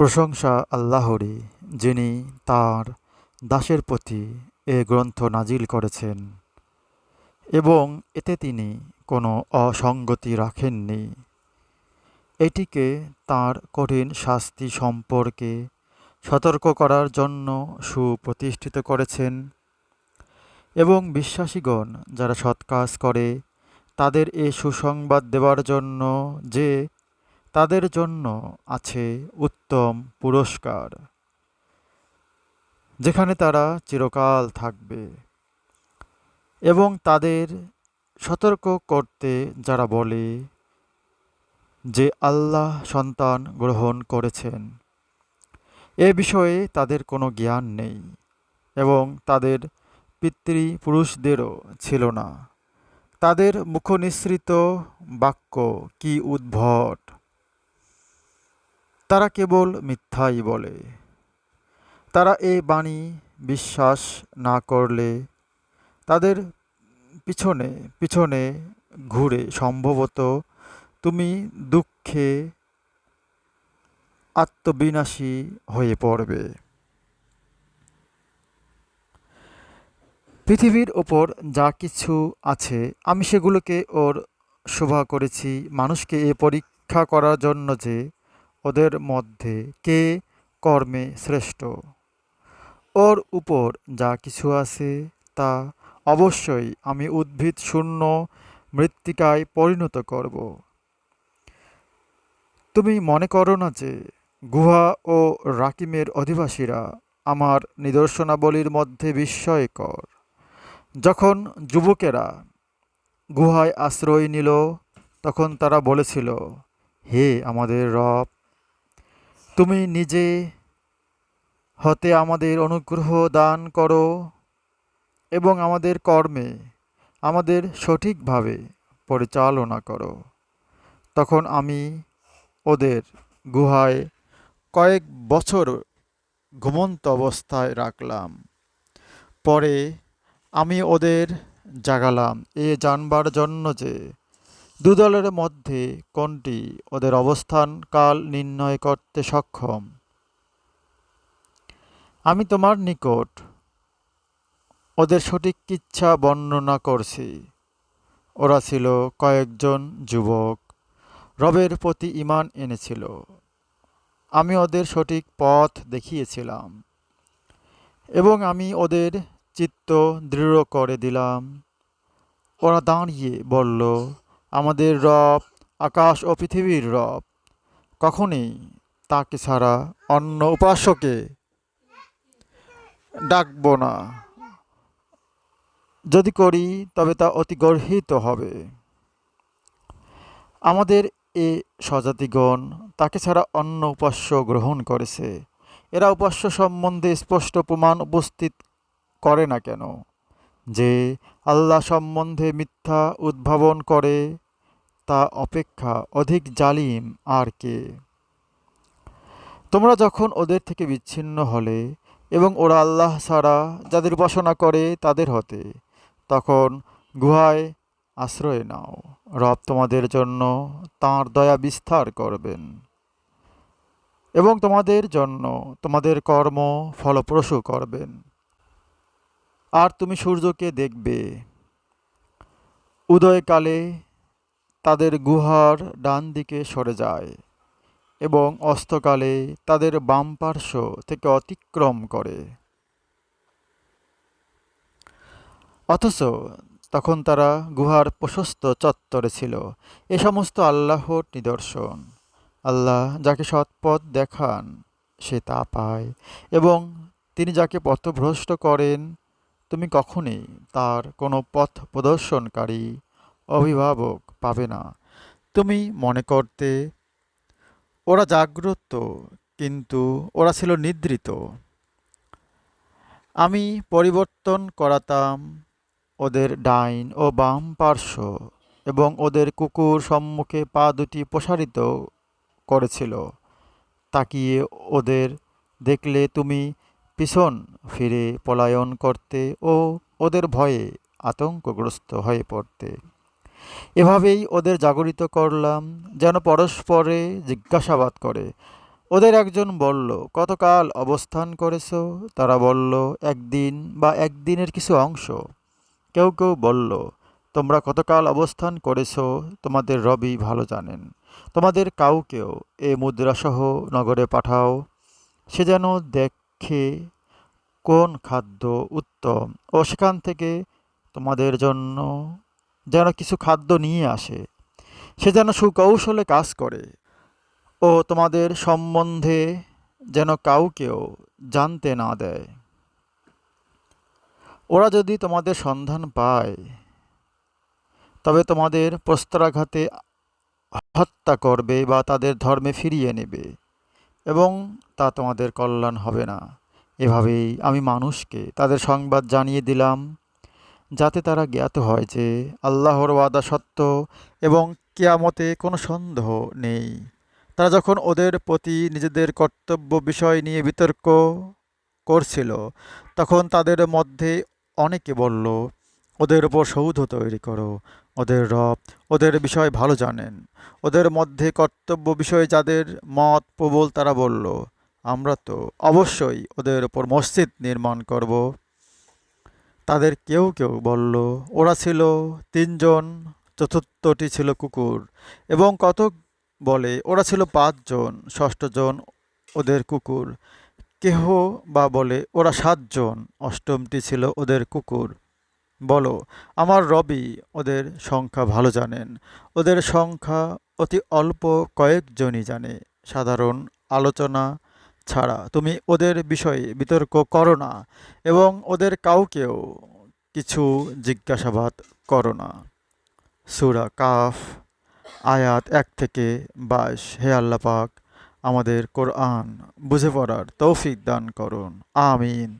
প্রশংসা আল্লাহরই, যিনি তাঁর দাসের প্রতি এ গ্রন্থ নাজিল করেছেন। এবং এতে তিনি কোনো অসঙ্গতি রাখেননি। এটিকে তাঁর কঠিন শাস্তি সম্পর্কে সতর্ক করার জন্য সুপ্রতিষ্ঠিত করেছেন। এবং বিশ্বাসীগণ যারা সৎ কাজ করে, তাদের এ সুসংবাদ দেওয়ার জন্য যে তাদের জন্য আছে উত্তম পুরস্কার, যেখানে তারা চিরকাল থাকবে এবং তাদের সতর্ক করতে যারা বলে যে আল্লাহ সন্তান গ্রহণ করেছেন, এ বিষয়ে তাদের কোনো জ্ঞান নেই এবং তাদের পিতৃপুরুষদেরও ছিল না। তাদের মুখনিসৃত বাক্য কি উদ্ভট? তারা কেবল মিথ্যাই বলে। তারা এ বাণী বিশ্বাস না করলে তাদের পিছনে পিছনে ঘুরে সম্ভবত তুমি দুঃখে আত্মবিনাশী হয়ে পড়বে। পৃথিবীর ওপর যা কিছু আছে, আমি সেগুলোকে ওর শোভা করেছি। মানুষকে এ পরীক্ষা করার জন্য যে ওদের মধ্যে কে কর্মে শ্রেষ্ঠ? ওর উপর যা কিছু আছে তা অবশ্যই আমি উদ্ভিদ শূন্য মৃত্তিকায় পরিণত করব। তুমি মনে করো না যে গুহা ও রাকিমের অধিবাসীরা আমার নিদর্শনাবলীর মধ্যে বিস্ময়কর? যখন যুবকেরা গুহায় আশ্রয় নিল, তখন তারা বলেছিল, হে আমাদের রব তুমি নিজে হতে আমাদের অনুগ্রহ দান করো এবং আমাদের কর্মে আমাদের সঠিকভাবে পরিচালনা করো। তখন আমি ওদের গুহায় কয়েক বছর ঘুমন্ত অবস্থায় রাখলাম। পরে আমি ওদের জাগালাম। এ জানবার জন্য যে দুদলের মধ্যে কোনটি ওদের অবস্থান কাল নির্ণয় করতে সক্ষম? আমি তোমার নিকট ওদের সঠিক ইচ্ছা বর্ণনা করছি। ওরা ছিল কয়েকজন যুবক, রবের প্রতি ইমান এনেছিল। আমি ওদের সঠিক পথ দেখিয়েছিলাম এবং আমি ওদের চিত্ত দৃঢ় করে দিলাম। ওরা দাঁড়িয়ে বলল আমাদের রব, আকাশ ও পৃথিবীর রব। কখনই তাকে ছাড়া অন্য উপাস্যকে ডাকব না। যদি করি, তবে তা অতি গর্হিত হবে। আমাদের এ স্বজাতিগণ তাকে ছাড়া অন্য উপাস্য গ্রহণ করেছে। এরা উপাস্য সম্বন্ধে স্পষ্ট প্রমাণ উপস্থিত করে না কেন? যে আল্লাহ সম্বন্ধে মিথ্যা উদ্ভাবন করে, তা অপেক্ষা অধিক জালিম আর কে? তোমরা যখন ওদের থেকে বিচ্ছিন্ন হলে এবং ওরা আল্লাহ ছাড়া যাদের উপাসনা করে তাদের হতে, তখন গুহায় আশ্রয় নাও। রব তোমাদের জন্য তাঁর দয়া বিস্তার করবেন এবং তোমাদের জন্য তোমাদের কর্ম ফলপ্রসূ করবেন। আর তুমি সূর্যকে দেখবে। উদয়কালে তাদের গুহার ডান দিকে সরে যায় এবং অস্তকালে তাদের বাম পার্শ্ব থেকে অতিক্রম করে। অথচ তখন তারা গুহার প্রশস্ত চত্বরে ছিল। এ সমস্ত আল্লাহর নিদর্শন। আল্লাহ যাকে সৎপথ দেখান, সে তা পায় এবং তিনি যাকে পথভ্রষ্ট করেন তুমি কখনই তার কোনো পথ প্রদর্শনকারী অভিভাবক পাবে না। তুমি মনে করতে, ওরা জাগ্রত, কিন্তু ওরা ছিল নিদ্রিত। আমি পরিবর্তন করাতাম ওদের ডাইন ও বাম পার্শ্ব এবং ওদের কুকুর সম্মুখে পা দুটি প্রসারিত করেছিল। তাকিয়ে ওদের দেখলে তুমি পিছন ফিরে পলায়ন করতে ও ওদের ভয়ে আতঙ্কগ্রস্ত হয়ে পড়তে। এভাবেই ওদের জাগরিত করলাম, যেন পরস্পরে জিজ্ঞাসাবাদ করে। ওদের একজন বলল, কতকাল অবস্থান করেছ? তারা বলল, একদিন বা একদিনের কিছু অংশ। কেউ কেউ বলল, তোমরা কতকাল অবস্থান করেছ? তোমাদের রবি ভালো জানেন। তোমাদের কাউকেও এ মুদ্রাসহ নগরে পাঠাও। সে যেন দেখে কোন খাদ্য উত্তম? ও সেখান থেকে তোমাদের জন্য যেন কিছু খাদ্য নিয়ে আসে। সে যেন সুকৌশলে কাজ করে। ও তোমাদের সম্বন্ধে যেন কাউকেও জানতে না দেয়। ওরা যদি তোমাদের সন্ধান পায়, তবে তোমাদের প্রস্তরাঘাতে হত্যা করবে বা তাদের ধর্মে ফিরিয়ে নেবে। এবং তা তোমাদের কল্যাণ হবে না। এভাবেই আমি মানুষকে তাদের সংবাদ জানিয়ে দিলাম, যাতে তারা জ্ঞাত হয় যে আল্লাহর ওয়াদা সত্য এবং কেয়ামতে কোনো সন্দেহ নেই। তারা যখন ওদের প্রতি নিজেদের কর্তব্য বিষয় নিয়ে বিতর্ক করছিল, তখন তাদের মধ্যে অনেকে বলল ওদের ওপর সৌধ তৈরি করো। ওদের রব ওদের বিষয় ভালো জানেন। ওদের মধ্যে কর্তব্য বিষয়ে যাদের মত প্রবল তারা বলল, আমরা তো অবশ্যই ওদের ওপর মসজিদ নির্মাণ করব। তাদের কেউ কেউ বলল, ওরা ছিল তিনজন, চতুর্থটি ছিল কুকুর। এবং কত বলে, ওরা ছিল পাঁচজন, ষষ্ঠজন ওদের কুকুর। কেহ বা বলে, ওরা সাতজন, অষ্টমটি ছিল ওদের কুকুর। বলো, আমার রবি ওদের সংখ্যা ভালো জানেন। ওদের সংখ্যা অতি অল্প কয়েকজনই জানে। সাধারণ আলোচনা ছাড়া তুমি ওদের বিষয়ে বিতর্ক করো না এবং ওদের কাউকেও কিছু জিজ্ঞাসাবাদ করো না। সুরা কাফ, আয়াত এক থেকে বাইশ। হে আল্লাপাক আমাদের কোরআন বুঝে পড়ার তৌফিক দান করুন। আমিন।